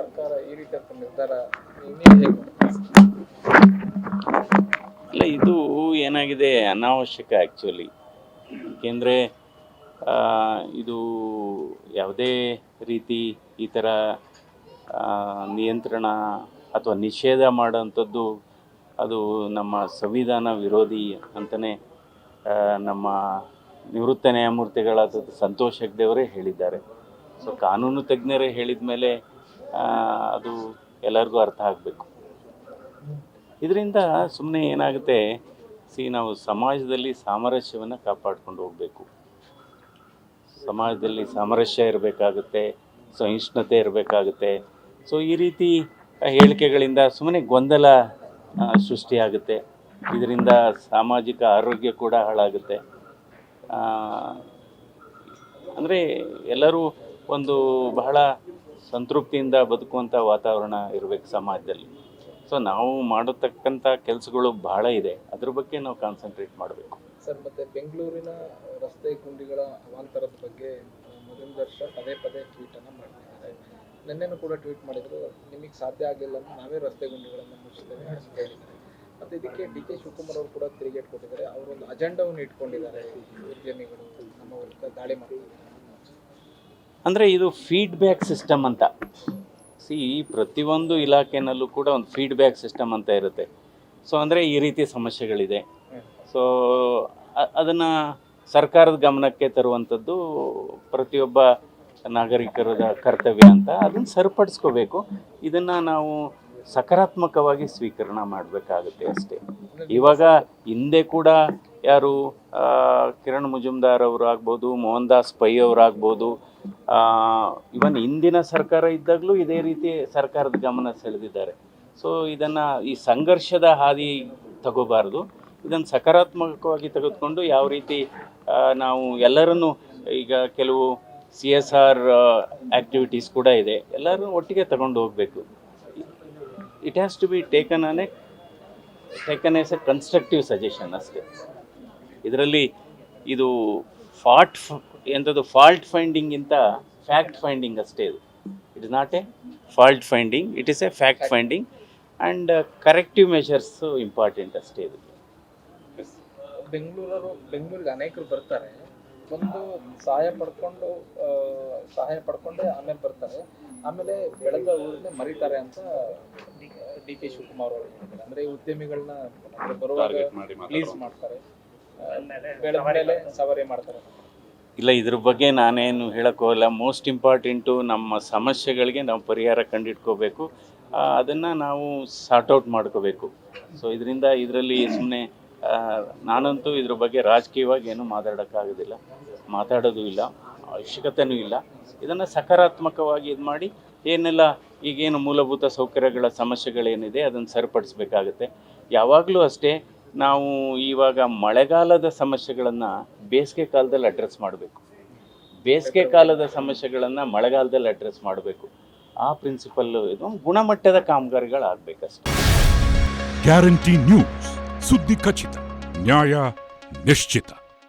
ಸರ್ಕಾರ ಈ ನಿರ್ಧಾರ ಇಲ್ಲ, ಇದು ಏನಾಗಿದೆ ಅನಾವಶ್ಯಕ ಆ್ಯಕ್ಚುಲಿ ಏಕೆಂದರೆ ಇದು ಯಾವುದೇ ರೀತಿ ಈ ಥರ ನಿಯಂತ್ರಣ ಅಥವಾ ನಿಷೇಧ ಮಾಡೋಂಥದ್ದು ಅದು ನಮ್ಮ ಸಂವಿಧಾನ ವಿರೋಧಿ ಅಂತಲೇ ನಮ್ಮ ನಿವೃತ್ತ ನ್ಯಾಯಮೂರ್ತಿಗಳಾದ ಸಂತೋಷ್ ಹೆಗ್ಡೆಯವರೇ ಹೇಳಿದ್ದಾರೆ. ಸೊ ಕಾನೂನು ತಜ್ಞರೇ ಹೇಳಿದ ಮೇಲೆ ಅದು ಎಲ್ಲರಿಗೂ ಅರ್ಥ ಆಗಬೇಕು. ಇದರಿಂದ ಸುಮ್ಮನೆ ಏನಾಗುತ್ತೆ, ಸಿ, ನಾವು ಸಮಾಜದಲ್ಲಿ ಸಾಮರಸ್ಯವನ್ನು ಕಾಪಾಡ್ಕೊಂಡು ಹೋಗಬೇಕು. ಸಮಾಜದಲ್ಲಿ ಸಾಮರಸ್ಯ ಇರಬೇಕಾಗುತ್ತೆ, ಸಹಿಷ್ಣುತೆ ಇರಬೇಕಾಗುತ್ತೆ. ಸೊ, ಈ ರೀತಿ ಹೇಳಿಕೆಗಳಿಂದ ಸುಮ್ಮನೆ ಗೊಂದಲ ಸೃಷ್ಟಿಯಾಗುತ್ತೆ. ಇದರಿಂದ ಸಾಮಾಜಿಕ ಆರೋಗ್ಯ ಕೂಡ ಹಾಳಾಗುತ್ತೆ. ಅಂದರೆ ಎಲ್ಲರೂ ಒಂದು ಬಹಳ ಸಂತೃಪ್ತಿಯಿಂದ ಬದುಕುವಂಥ ವಾತಾವರಣ ಇರಬೇಕು ಸಮಾಜದಲ್ಲಿ. ಸೊ ನಾವು ಮಾಡತಕ್ಕಂಥ ಕೆಲಸಗಳು ಬಹಳ ಇದೆ. ಅದ್ರ ಬಗ್ಗೆ ನಾವು ಕಾನ್ಸಂಟ್ರೇಟ್ ಮಾಡಬೇಕು. ಸರ್, ಮತ್ತೆ ಬೆಂಗಳೂರಿನ ರಸ್ತೆ ಗುಂಡಿಗಳ ಅವಾಂತರದ ಬಗ್ಗೆ ಮೊದಲ ವರ್ಷ ಪದೇ ಪದೇ ಟ್ವೀಟ್ ಅನ್ನ ಮಾಡ್ತಿದ್ದಾರೆ. ನಿನ್ನೆನೂ ಕೂಡ ಟ್ವೀಟ್ ಮಾಡಿದ್ರು, ನಿಮಗೆ ಸಾಧ್ಯ ಆಗಿಲ್ಲ ಅಂದ್ರೆ ನಾವೇ ರಸ್ತೆ ಗುಂಡಿಗಳನ್ನು ಮುಚ್ಚಿದ್ದೇವೆ ಅಂತ ಹೇಳಿದ್ದಾರೆ ಮತ್ತೆ ಇದಕ್ಕೆ ಡಿ ಕೆ ಶಿವಕುಮಾರ್ ಅವರು ಕೂಡ ತಿರುಗೇಟ್ ಕೊಟ್ಟಿದ್ದಾರೆ. ಅವರೊಂದು ಅಜೆಂಡಾವನ್ನು ಇಟ್ಕೊಂಡಿದ್ದಾರೆ ಉದ್ಯಮಿಗಳು, ನಮ್ಮ ದಾಳಿ ಮಾಡ್ತಿದ್ದಾರೆ. ಅಂದರೆ ಇದು ಫೀಡ್ಬ್ಯಾಕ್ ಸಿಸ್ಟಮ್ ಅಂತ. ಸಿ ಪ್ರತಿಯೊಂದು ಇಲಾಖೆನಲ್ಲೂ ಕೂಡ ಒಂದು ಫೀಡ್ಬ್ಯಾಕ್ ಸಿಸ್ಟಮ್ ಅಂತ ಇರುತ್ತೆ. ಸೊ ಅಂದರೆ ಈ ರೀತಿ ಸಮಸ್ಯೆಗಳಿದೆ. ಸೊ ಅದನ್ನು ಸರ್ಕಾರದ ಗಮನಕ್ಕೆ ತರುವಂಥದ್ದು ಪ್ರತಿಯೊಬ್ಬ ನಾಗರಿಕರದ ಕರ್ತವ್ಯ ಅಂತ ಅದನ್ನು ಸರಿಪಡಿಸ್ಕೋಬೇಕು. ಇದನ್ನು ನಾವು ಸಕಾರಾತ್ಮಕವಾಗಿ ಸ್ವೀಕರಣ ಮಾಡಬೇಕಾಗುತ್ತೆ ಅಷ್ಟೇ. ಇವಾಗ ಹಿಂದೆ ಕೂಡ ಯಾರು ಕಿರಣ್ ಮುಜುಮ್ದಾರ್ ಅವರು ಆಗ್ಬೋದು, ಮೋಹನ್ ದಾಸ್ ಪೈ ಅವರಾಗ್ಬೋದು ಇವನ್ ಹಿಂದಿನ ಸರ್ಕಾರ ಇದ್ದಾಗಲೂ ಇದೇ ರೀತಿ ಸರ್ಕಾರದ ಗಮನ ಸೆಳೆದಿದ್ದಾರೆ. ಸೊ ಇದನ್ನು ಈ ಸಂಘರ್ಷದ ಹಾದಿ ತಗೋಬಾರ್ದು. ಇದನ್ನು ಸಕಾರಾತ್ಮಕವಾಗಿ ತೆಗೆದುಕೊಂಡು ಯಾವ ರೀತಿ ನಾವು ಎಲ್ಲರನ್ನು ಈಗ ಕೆಲವು ಸಿ ಎಸ್ ಆರ್ ಆ್ಯಕ್ಟಿವಿಟೀಸ್ ಕೂಡ ಇದೆ. ಎಲ್ಲರೂ ಒಟ್ಟಿಗೆ ತಗೊಂಡು ಹೋಗಬೇಕು. It has to be taken on a taken as a constructive suggestion ಅಷ್ಟೇ. ಇದರಲ್ಲಿ ಇದು ಫಾಲ್ಟ್ ಎಂಥದ್ದು ಫಾಲ್ಟ್ ಫೈಂಡಿಂಗಿಂತ ಫ್ಯಾಕ್ಟ್ ಫೈಂಡಿಂಗ್ ಅಷ್ಟೇ ಇದು. It is not a fault finding it is a fact finding and corrective measures important ಅಷ್ಟೇ ಇದು. ಬೆಂಗಳೂರವರು ಬೆಂಗಳೂರಿಗೆ ಅನೇಕರು ಬರ್ತಾರೆ. ಒಂದು ಸಹಾಯ ಪಡ್ಕೊಂಡು ಸಹಾಯ ಪಡ್ಕೊಂಡೆ ಆಮೇಲೆ ಬರ್ತಾರೆ. ಆಮೇಲೆ ಬೆಳೆದ ಊರನ್ನೇ ಮರಿತಾರೆ ಅಂತ ಡಿ ಕೆ ಶಿವಕುಮಾರ್ ಅವರು ಹೇಳಿದ್ದಾರೆ ಅಂದ್ರೆ ಈ ಉದ್ಯಮಿಗಳನ್ನ ಅಂದ್ರೆ ಬರುವಾಗ ಪ್ಲೀಸ್ ಮಾಡ್ತಾರೆ. ಬೆಳೆದ ಮೇಲೆ ಸವಾರಿ ಮಾಡ್ತಾರೆ. ಇಲ್ಲ, ಇದ್ರ ಬಗ್ಗೆ ನಾನೇನು ಹೇಳಕ್ಕೆ ಹೋಗಲ್ಲ. ಮೋಸ್ಟ್ ಇಂಪಾರ್ಟೆಂಟು ನಮ್ಮ ಸಮಸ್ಯೆಗಳಿಗೆ ನಾವು ಪರಿಹಾರ ಕಂಡಿಟ್ಕೋಬೇಕು. ಅದನ್ನು ನಾವು ಸಾರ್ಟ್ ಔಟ್ ಮಾಡ್ಕೋಬೇಕು. ಸೊ ಇದರಿಂದ ಇದರಲ್ಲಿ ಸುಮ್ಮನೆ ನಾನಂತೂ ಇದ್ರ ಬಗ್ಗೆ ರಾಜಕೀಯವಾಗಿ ಏನೂ ಮಾತಾಡೋಕ್ಕಾಗೋದಿಲ್ಲ ಮಾತಾಡೋದು ಇಲ್ಲ. ಅವಶ್ಯಕತೆಯೂ ಇಲ್ಲ. ಇದನ್ನು ಸಕಾರಾತ್ಮಕವಾಗಿ ಇದು ಮಾಡಿ, ಏನೆಲ್ಲ ಈಗೇನು ಮೂಲಭೂತ ಸೌಕರ್ಯಗಳ ಸಮಸ್ಯೆಗಳೇನಿದೆ ಅದನ್ನು ಸರಿಪಡಿಸ್ಬೇಕಾಗುತ್ತೆ. ಯಾವಾಗಲೂ ಅಷ್ಟೇ, ನಾವು ಇವಾಗ ಮಳೆಗಾಲದ ಸಮಸ್ಯೆಗಳನ್ನು ಬೇಸಿಗೆ ಕಾಲದಲ್ಲಿ ಅಡ್ರೆಸ್ ಮಾಡಬೇಕು. ಬೇಸಿಗೆ ಕಾಲದ ಸಮಸ್ಯೆಗಳನ್ನು ಮಳೆಗಾಲದಲ್ಲಿ ಅಡ್ರೆಸ್ ಮಾಡಬೇಕು. ಆ ಪ್ರಿನ್ಸಿಪಲ್ ಇದು ಗುಣಮಟ್ಟದ ಕಾಮಗಾರಿಗಳಾಗಬೇಕಷ್ಟೆ. ಗ್ಯಾರಂಟಿ ನ್ಯೂಸ್ ಸುದ್ದಿ ಖಚಿತ, ನ್ಯಾಯ ನಿಶ್ಚಿತ.